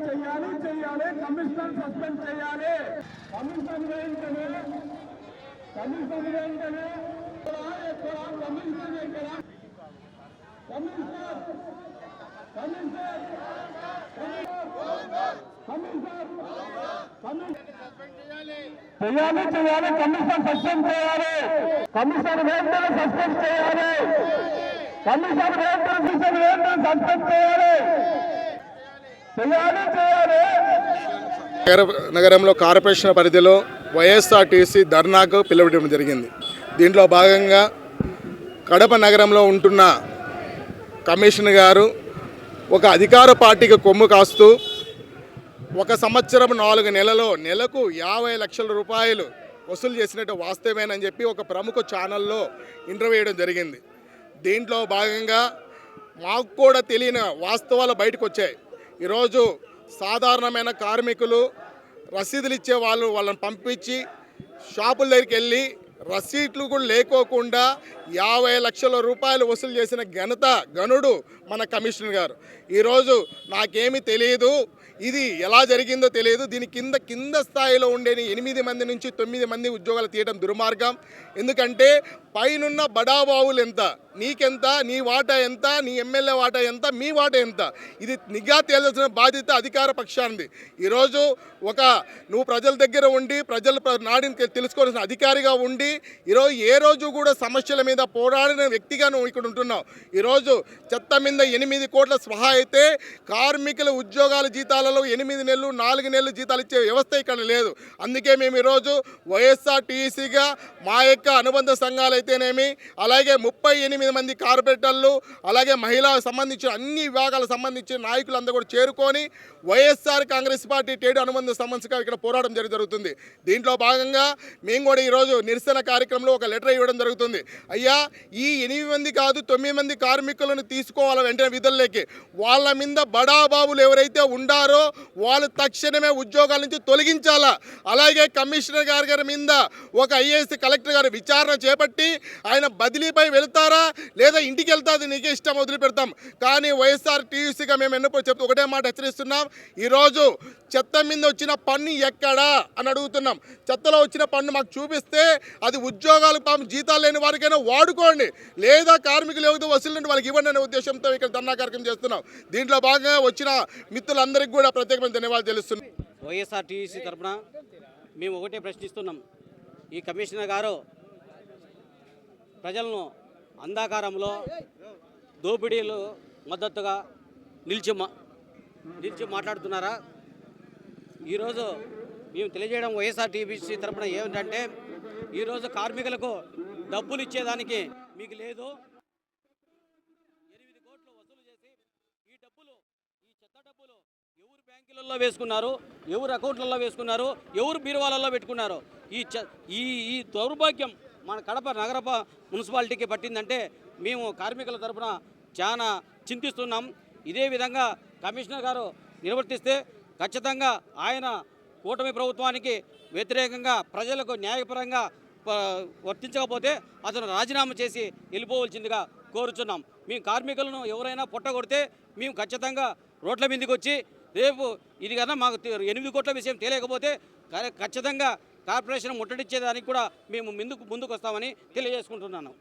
చేయాలి చేయాలి commissioner suspend చేయాలి కమిషన్ వెంటనే కమిషన్ వెంటనే ఎక్కడ ఎక్కడ కమిషన్ ఎక్కడ కమిషనర్ కమిషనర్ కమిషనర్ చేయాలి చేయాలి కమిషన్ సస్పెండ్ చేయాలి కమిషన్ వెంటనే సస్పెండ్ చేయాలి కమిషన్ వెంటనే కమిషన్ వెంటనే సస్పెండ్ చేయాలి చేయాలి చేయాలి నగర నగరంలో కార్పొరేషన్ పరిధిలో వైఎస్ఆర్టీసీ ధర్నాకు పిలువడం జరిగింది. దీంట్లో భాగంగా కడప నగరంలో ఉంటున్న కమిషనర్ గారు ఒక అధికార పార్టీకి కొమ్ము కాస్తూ ఒక సంవత్సరం నాలుగు నెలలో నెలకు యాభై లక్షల రూపాయలు వసూలు చేసినట్టు వాస్తవేనని చెప్పి ఒక ప్రముఖ ఛానల్లో ఇంటర్వ్యూ వేయడం జరిగింది. దీంట్లో భాగంగా మాకు కూడా తెలియని వాస్తవాలు బయటకు వచ్చాయి. ఈరోజు సాధారణమైన కార్మికులు రసీదులు ఇచ్చే వాళ్ళు వాళ్ళని పంపించి షాపుల దగ్గరికి వెళ్ళి రసీట్లు కూడా లేకోకుండా యాభై లక్షల రూపాయలు వసూలు చేసిన ఘనత గనుడు మన కమిషనర్ గారు. ఈరోజు నాకేమీ తెలియదు ఇది ఎలా జరిగిందో తెలియదు. దీని కింద కింద స్థాయిలో ఉండే ఎనిమిది మంది నుంచి తొమ్మిది మంది ఉద్యోగాలు తీయడం దుర్మార్గం. ఎందుకంటే పైనున్న బడాబావులు ఎంత? నీకెంత నీ వాటా ఎంత నీ ఎమ్మెల్యే వాటా ఎంత మీ వాటా ఎంత? ఇది నిఘా తేల్సిన బాధ్యత అధికార పక్షానిది. ఈరోజు ఒక నువ్వు ప్రజల దగ్గర ఉండి ప్రజల నాడిని తెలుసుకోవాల్సిన అధికారిగా ఉండి ఈరోజు ఏ రోజు కూడా సమస్యల మీద పోరాడిన వ్యక్తిగా నువ్వు ఇక్కడ ఉంటున్నావు. ఈరోజు చెత్త మీద ఎనిమిది కోట్ల స్వహా అయితే కార్మికుల ఉద్యోగాల జీతాలలో ఎనిమిది నెలలు నాలుగు నెలలు జీతాలు ఇచ్చే వ్యవస్థ ఇక్కడ లేదు. అందుకే మేము ఈరోజు వైఎస్ఆర్ టీసీగా మా యొక్క అనుబంధ సంఘాలు అయితేనేమి అలాగే ముప్పై ఎనిమిది మంది కార్పొరేటర్లు అలాగే మహిళలకు సంబంధించిన అన్ని విభాగాలకు సంబంధించిన నాయకులందరూ కూడా చేరుకొని వైఎస్ఆర్ కాంగ్రెస్ పార్టీ టేడు అనుబంధ సమస్యగా ఇక్కడ పోరాటం జరి జరుగుతుంది. దీంట్లో భాగంగా మేము కూడా ఈరోజు నిరసన కార్యక్రమంలో ఒక లెటర్ ఇవ్వడం జరుగుతుంది. అయ్యా ఈ ఎనిమిది మంది కాదు తొమ్మిది మంది కార్మికులను తీసుకోవాలి వెంటనే విధుల్లోకి. వాళ్ళ మీద బడాబాబులు ఎవరైతే ఉండారో వాళ్ళు తక్షణమే ఉద్యోగాల నుంచి తొలగించాలా? అలాగే కమిషనర్ గారి గారి మీద ఒక ఐఏఎస్ కలెక్టర్ గారు విచారణ చేపట్టి ఆయన బదిలీపై వెళ్తారా? లేదా ఇంటికి వెళ్తాది నీకే ఇష్టం వదిలిపెడతాం. కానీ వైఎస్ఆర్ టీయూసీగా మేము ఎన్నో చెప్తూ ఒకటే మాట హెచ్చరిస్తున్నాం. ఈరోజు చెత్త మీద వచ్చిన పన్ను ఎక్కడా అని అడుగుతున్నాం. చెత్తలో వచ్చిన పన్ను మాకు చూపిస్తే అది ఉద్యోగాలు పాపం జీతాలు లేని వారికైనా వాడుకోండి. లేదా కార్మికులు ఏదో వసూలు వాళ్ళకి ఇవ్వండి అనే ఉద్దేశంతో ఇక్కడ ధర్నా కార్యక్రమం చేస్తున్నాం. దీంట్లో భాగంగా వచ్చిన మిత్రులందరికీ కూడా ప్రత్యేకమైన ధన్యవాదాలు తెలుస్తున్నాం. వైఎస్ఆర్టీసీ తరఫున మేము ఒకటే ప్రశ్నిస్తున్నాం. ఈ కమిషనర్ గారు ప్రజలను అంధాకారంలో దోపిడీలు మద్దతుగా నిలిచి మా నిలిచి మాట్లాడుతున్నారా? ఈరోజు మేము తెలియజేయడం వైఎస్ఆర్టీబీసీ తరఫున ఏమిటంటే ఈరోజు కార్మికులకు డబ్బులు ఇచ్చేదానికి మీకు లేదు. ఎనిమిది కోట్లు వసూలు చేసి ఈ డబ్బులు ఈ చెత్త డబ్బులు ఎవరు బ్యాంకులలో వేసుకున్నారు ఎవరు అకౌంట్లలో వేసుకున్నారు ఎవరు బీరువాలలో పెట్టుకున్నారు? ఈ చ ఈ ఈ దౌర్భాగ్యం మన కడప నగరప మున్సిపాలిటీకి పట్టిందంటే మేము కార్మికుల తరపున చాలా చింతిస్తున్నాం. ఇదే విధంగా కమిషనర్ గారు నిర్వర్తిస్తే ఖచ్చితంగా ఆయన కూటమి ప్రభుత్వానికి వ్యతిరేకంగా ప్రజలకు న్యాయపరంగా వర్తించకపోతే అతను రాజీనామా చేసి వెళ్ళిపోవలసిందిగా కోరుచున్నాం. మేము కార్మికులను ఎవరైనా పొట్టగొడితే మేము ఖచ్చితంగా రోడ్ల మీదకి వచ్చి రేపు ఇది కన్నా మాకు ఎనిమిది కోట్ల విషయం తెలియకపోతే ఖచ్చితంగా కార్పొరేషన్ ముట్టడిచ్చేదానికి కూడా మేము ముందుకు ముందుకు వస్తామని తెలియజేసుకుంటున్నాను.